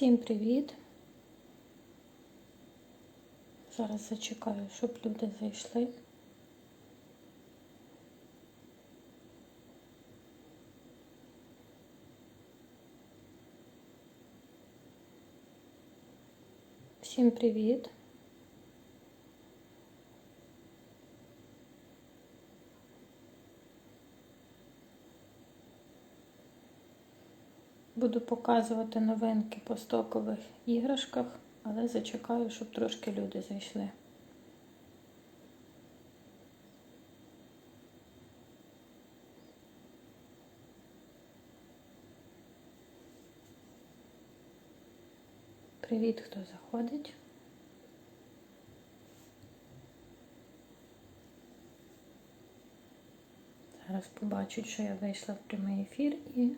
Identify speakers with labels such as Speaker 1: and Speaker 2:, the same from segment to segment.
Speaker 1: Всім привіт! Зараз зачекаю, щоб люди зайшли. Всім привіт! Буду показувати новинки по стокових іграшках, але зачекаю, щоб трошки люди зайшли. Привіт, хто заходить. Зараз побачать, що я вийшла в прямий ефір і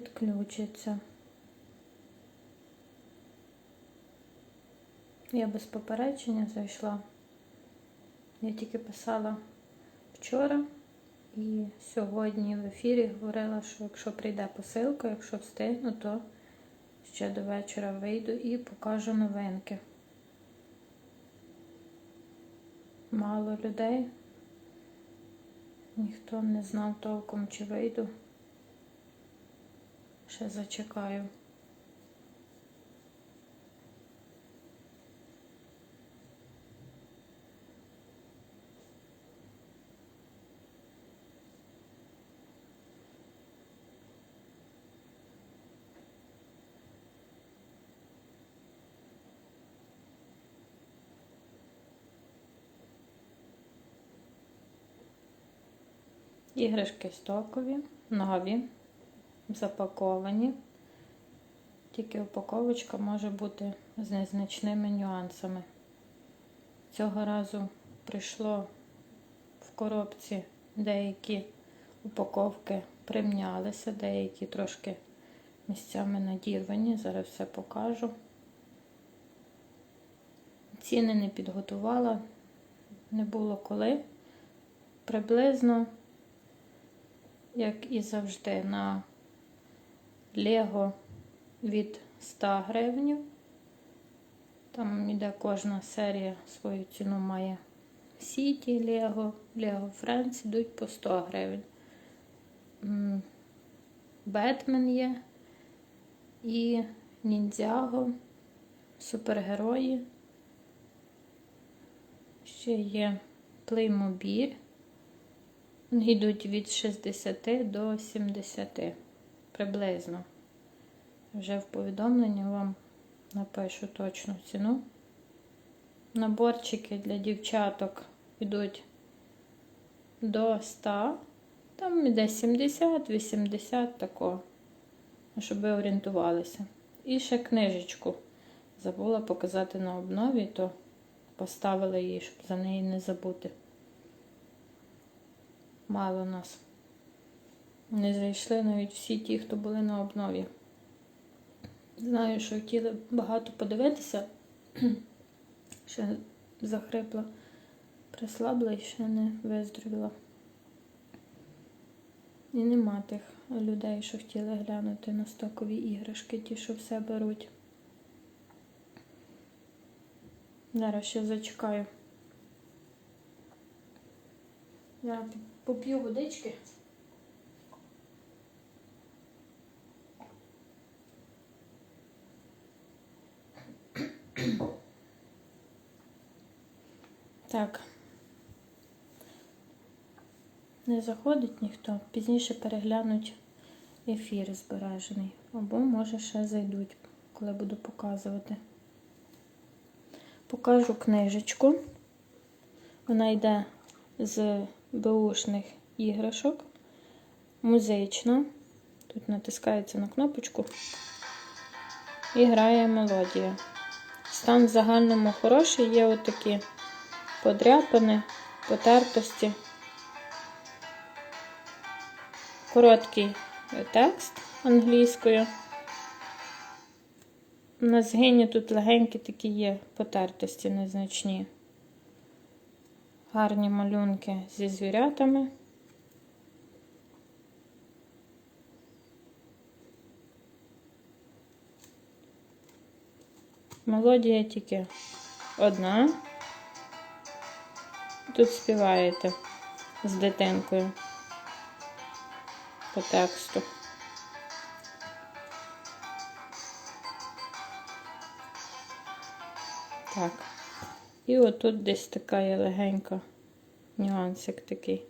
Speaker 1: підключиться. Я без попередження зайшла. Я тільки писала вчора і сьогодні в ефірі говорила, що якщо прийде посилка, якщо встигну, то ще до вечора вийду і покажу новинки. Мало людей. Ніхто не знав толком, чи вийду. Ще зачекаю. Іграшки стокові, нові, запаковані. Тільки упаковочка може бути з незначними нюансами. Цього разу прийшло в коробці деякі упаковки примнялися, деякі трошки місцями надірвані. Зараз все покажу. Ціни не підготувала, не було коли. Приблизно, як і завжди, на Лего від 100 гривень. Там іде кожна серія свою ціну має Сіті, Лего, Лего Френдс йдуть по 100 гривень. Бетмен є і Ніндзяго, супергерої. Ще є. Вони йдуть від 60 до 70 приблизно. Вже в повідомленні вам напишу точну ціну. Наборчики для дівчаток йдуть до 100, там іде 70-80 такого, щоб ви орієнтувалися. І ще книжечку забула показати на обнові, то поставила її, щоб за неї не забути. Мало нас. Не зайшли навіть всі ті, хто були на обнові. Знаю, що хотіли багато подивитися, ще захрипла, прислабла і ще не виздоровіла. І нема тих людей, що хотіли глянути на стокові іграшки, ті, що все беруть. Зараз ще зачекаю. Я поп'ю водички. Так. Не заходить ніхто, пізніше переглянуть ефір збережений. Або, може, ще зайдуть, коли буду показувати. Покажу книжечку. Вона йде з беушних іграшок. Музична. Тут натискається на кнопочку і грає мелодія. Стан в загальному хороший, є отакі подряпини, потертості. Короткий текст англійською. На згині тут легенькі такі є потертості незначні. Гарні малюнки зі звірятами. Мелодія тільки одна. Тут співаєте з дитинкою по тексту. Так. І отут десь така є легенька нюансик такий.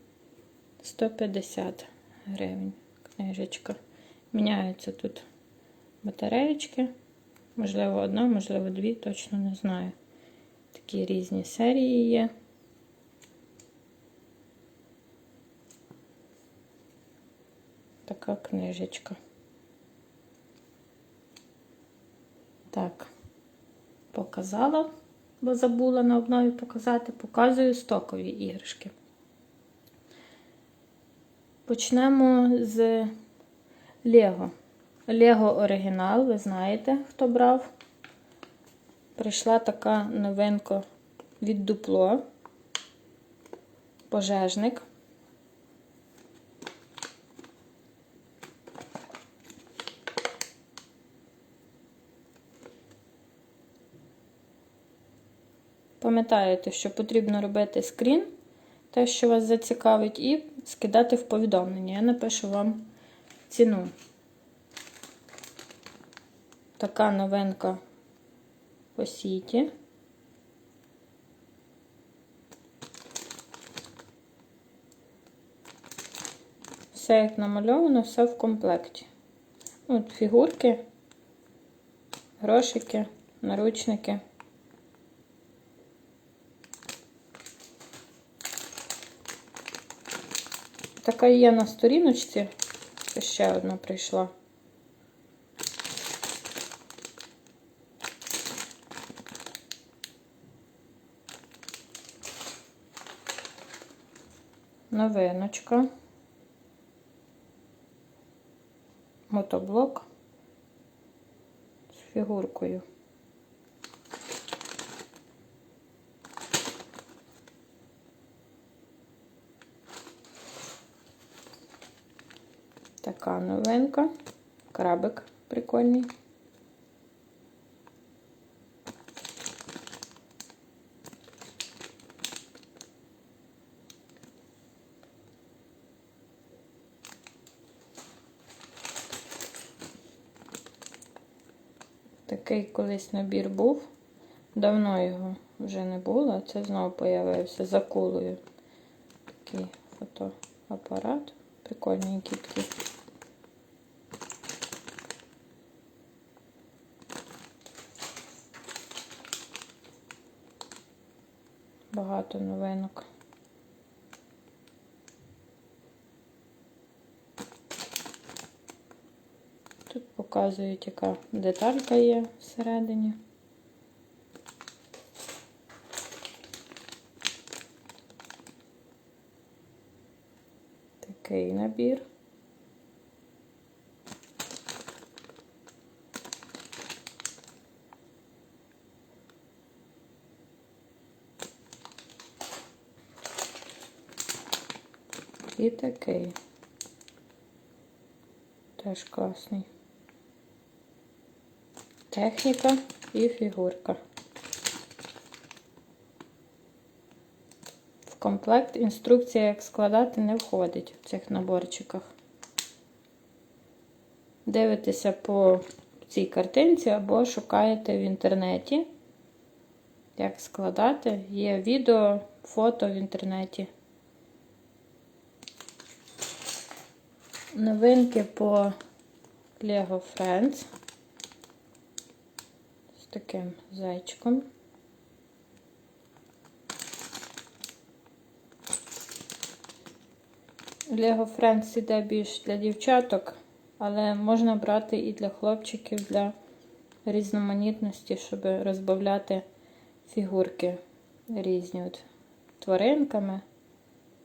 Speaker 1: 150 гривень книжечка. Міняються тут батареєчки. Можливо, одна, можливо, дві, точно не знаю. Такі різні серії є. Така книжечка. Так, показала, бо забула на обнові показати. Показую стокові іграшки. Почнемо з Лего. Лего оригінал, ви знаєте, хто брав. Прийшла така новинка від дупло. Пожежник. Пам'ятаєте, що потрібно робити скрін, те, що вас зацікавить, і скидати в повідомлення. Я напишу вам ціну. Така новинка по сіті. Все як намальовано, все в комплекті. От фігурки, грошики, наручники. Така є на сторіночці. Це ще одна прийшла. Новиночка. Мотоблок з фігуркою. Така новинка. Крабик прикольний. Такий колись набір був. Давно його вже не було, це знову появився за кулою. Такий фотоапарат. Прикольненький такий. Багато новинок. Тут показують, яка деталька є всередині. Такий набір. І такий. Теж класний. Техніка і фігурка. В комплект інструкція, як складати, не входить в цих наборчиках. Дивитеся по цій картинці або шукаєте в інтернеті, як складати. Є відео, фото в інтернеті. Новинки по Lego Friends з таким зайчиком. Lego Friends іде більш для дівчаток, але можна брати і для хлопчиків для різноманітності, щоб розбавляти фігурки різні от тваринками,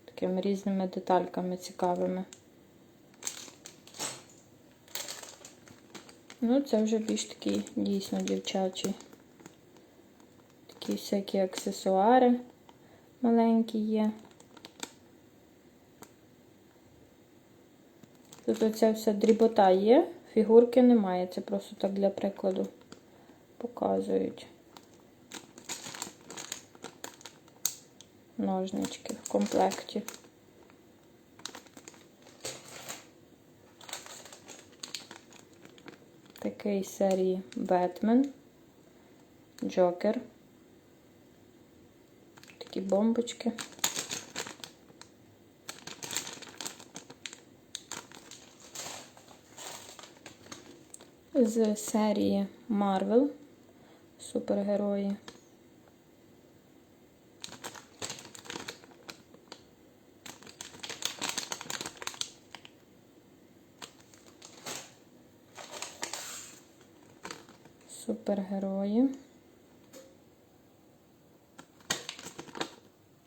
Speaker 1: такими різними детальками цікавими. Ну, це вже більш такий дійсно дівчачий. Такі всякі аксесуари маленькі є. Тут оця вся дрібота є, фігурки немає, це просто так для прикладу показують. Ножнички в комплекті. Такий серії Бетмен, Джокер. Такі бомбочки. З серії Марвел супергерої. Супергерої.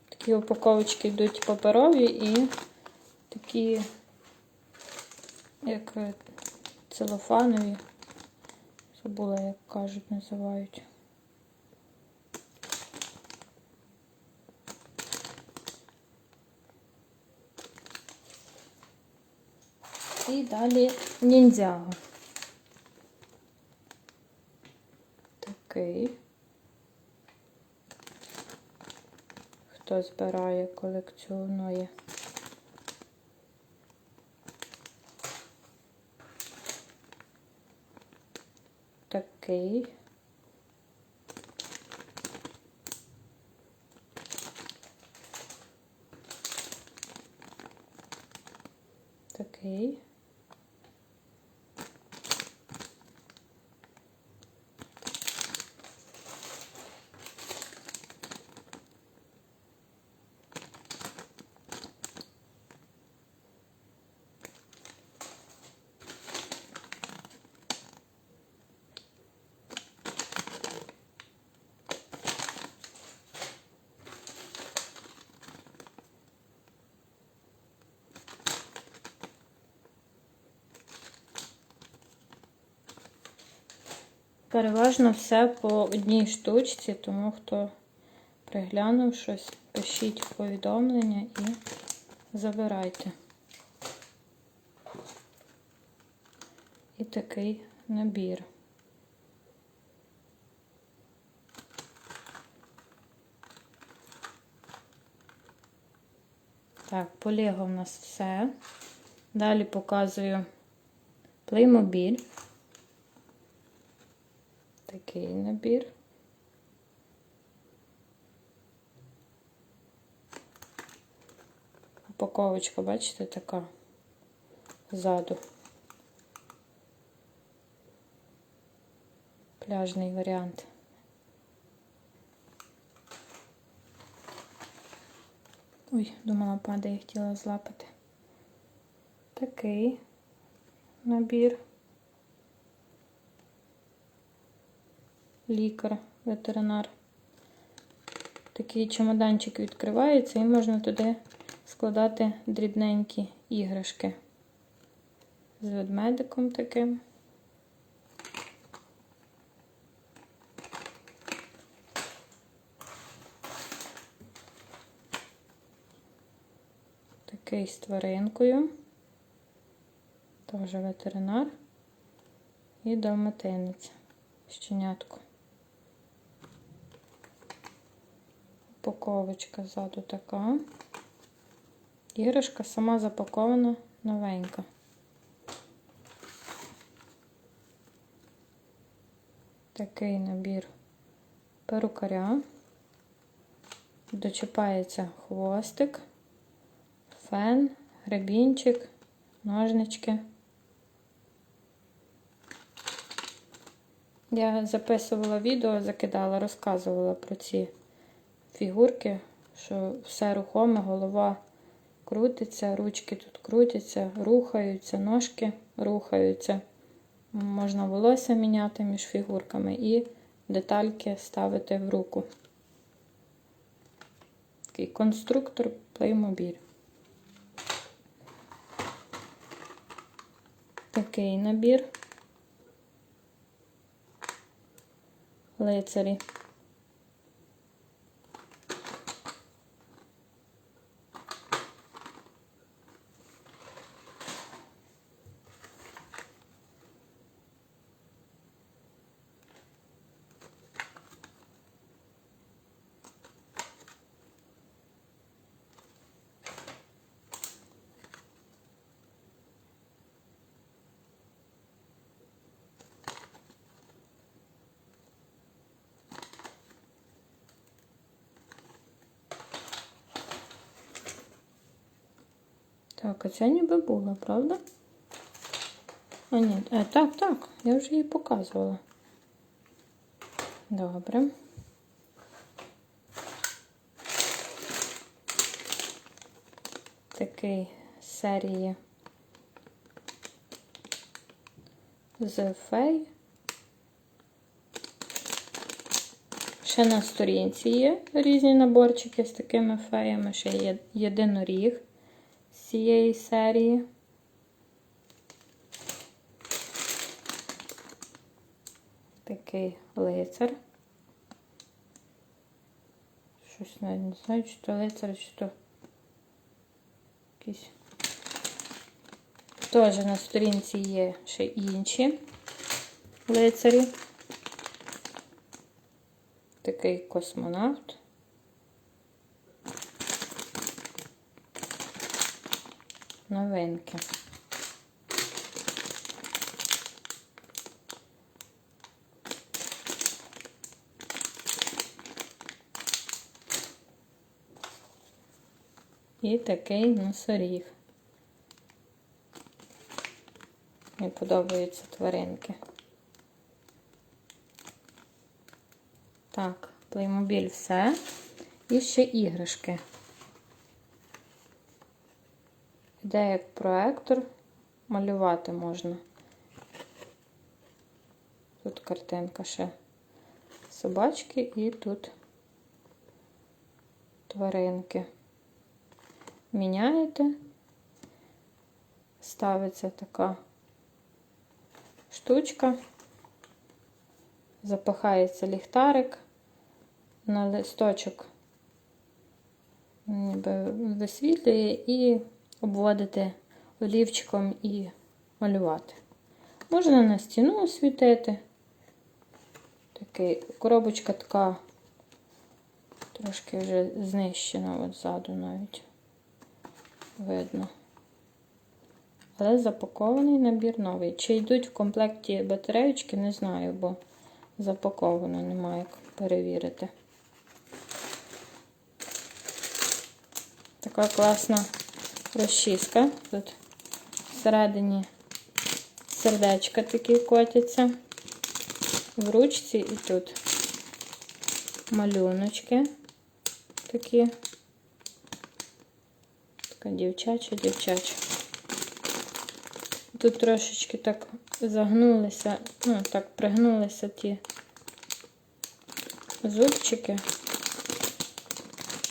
Speaker 1: Такі упаковочки йдуть паперові і такі, як е, целофанові. Забула, як кажуть, називають. І далі ніндзяго. Такий. Хто збирає, колекціонує. Такий. Такий. Переважно все по одній штучці, тому хто приглянув щось, пишіть повідомлення і забирайте. І такий набір. Так, по Лего в нас все. Далі показую Playmobil. Такий набір. Упаковочка, бачите, така ззаду. Пляжний варіант. Ой, думала, падає, хотіла злапати. Такий набір. Лікар, ветеринар. Такий чемоданчик відкривається і можна туди складати дрібненькі іграшки з ведмедиком таким. Такий з тваринкою, теж ветеринар і далматинець, щенятко. Упаковочка ззаду така. Іграшка сама запакована новенька. Такий набір перукаря. Дочіпається хвостик, фен, гребінчик, ножнички. Я записувала відео, закидала, розказувала про ці фігурки, що все рухоме, голова крутиться, ручки тут крутяться, рухаються, ножки рухаються. Можна волосся міняти між фігурками і детальки ставити в руку. Такий конструктор Playmobil. Такий набір. Лицарі. Так, а ця ніби була, правда? А ні, а, так, так, я вже її показувала. Добре. Такий серії з фей. Ще на сторінці є різні наборчики з такими феями. Ще є єдиноріг цієї серії. Такий лицар. Щось навіть не знаю, чи то лицар, чи то якийсь. Теж на сторінці є ще інші лицарі. Такий космонавт. Новинки. І такий носоріг. Мені подобаються тваринки. Так, плеймобіль все. І ще іграшки. Іде як проектор, малювати можна. Тут картинка ще собачки і тут тваринки. Міняєте, ставиться така штучка, запихається ліхтарик на листочок, ніби висвітлює і обводити олівчиком і малювати. Можна на стіну освітити. Такий, коробочка така трошки вже знищена ззаду навіть видно. Але запакований набір новий. Чи йдуть в комплекті батареючки, не знаю, бо запаковано, немає як перевірити. Така класна розчіска. Тут всередині сердечка такі котяться. В ручці і тут малюночки такі. Така дівчача, дівчача. Тут трошечки так загнулися, ну, так пригнулися ті зубчики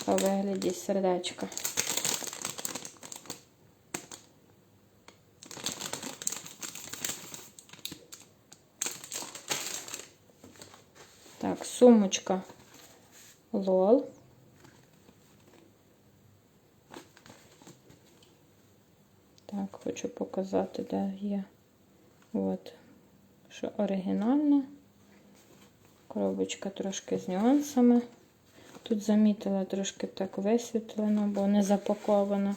Speaker 1: у вигляді сердечка. Так, сумочка лол. Так, хочу показати, де є. От, що оригінальна. Коробочка трошки з нюансами. Тут замітила трошки так висвітлено, бо не запаковано.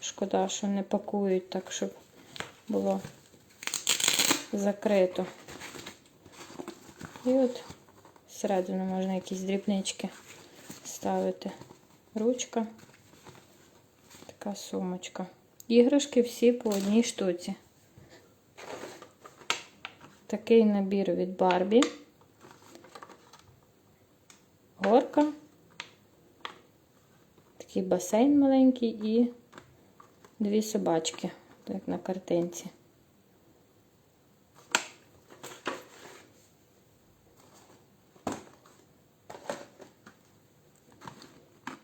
Speaker 1: Шкода, що не пакують так, щоб було закрито. І от всередину можна якісь дрібнички ставити. Ручка, така сумочка. Іграшки всі по одній штуці. Такий набір від Барбі. Горка. Такий басейн маленький і дві собачки, як на картинці.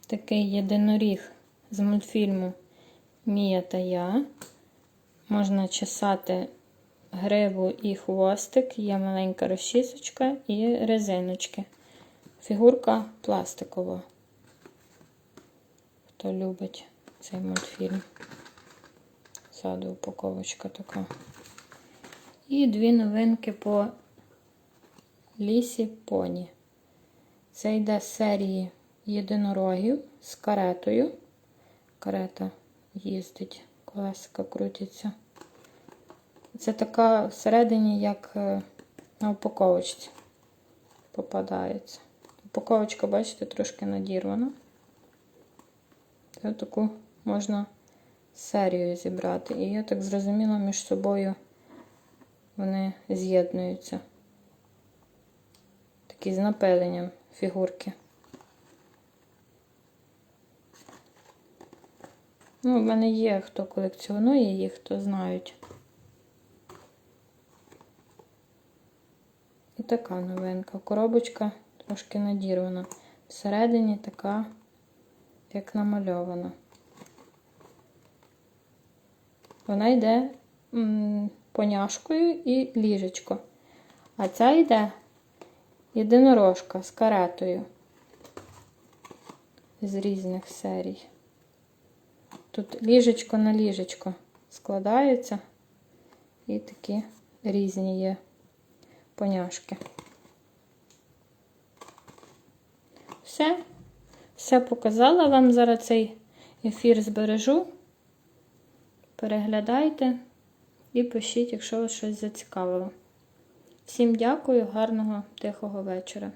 Speaker 1: Такий єдиноріг з мультфільму Мія та я. Можна чесати гриву і хвостик, є маленька розчісочка і резиночки. Фігурка пластикова. Хто любить цей мультфільм. Ззаду упаковочка така. І дві новинки по лісі поні. Це йде з серії єдинорогів з каретою. Карета їздить, колесика крутиться. Це така всередині, як е, на упаковочці попадається. Упаковочка, бачите, трошки надірвана. Це таку можна серію зібрати. І я так зрозуміла, між собою вони з'єднуються. Такі з напиленням фігурки. Ну, в мене є, хто колекціонує їх, хто знають. І така новинка. Коробочка трошки надірвана. Всередині така, як намальована. Вона йде поняшкою і ліжечко. А ця йде єдинорожка з каретою з різних серій. Тут ліжечко на ліжечко складається і такі різні є поняшки. Все. Все показала вам зараз цей ефір збережу. Переглядайте і пишіть, якщо вас щось зацікавило. Всім дякую, гарного, тихого вечора.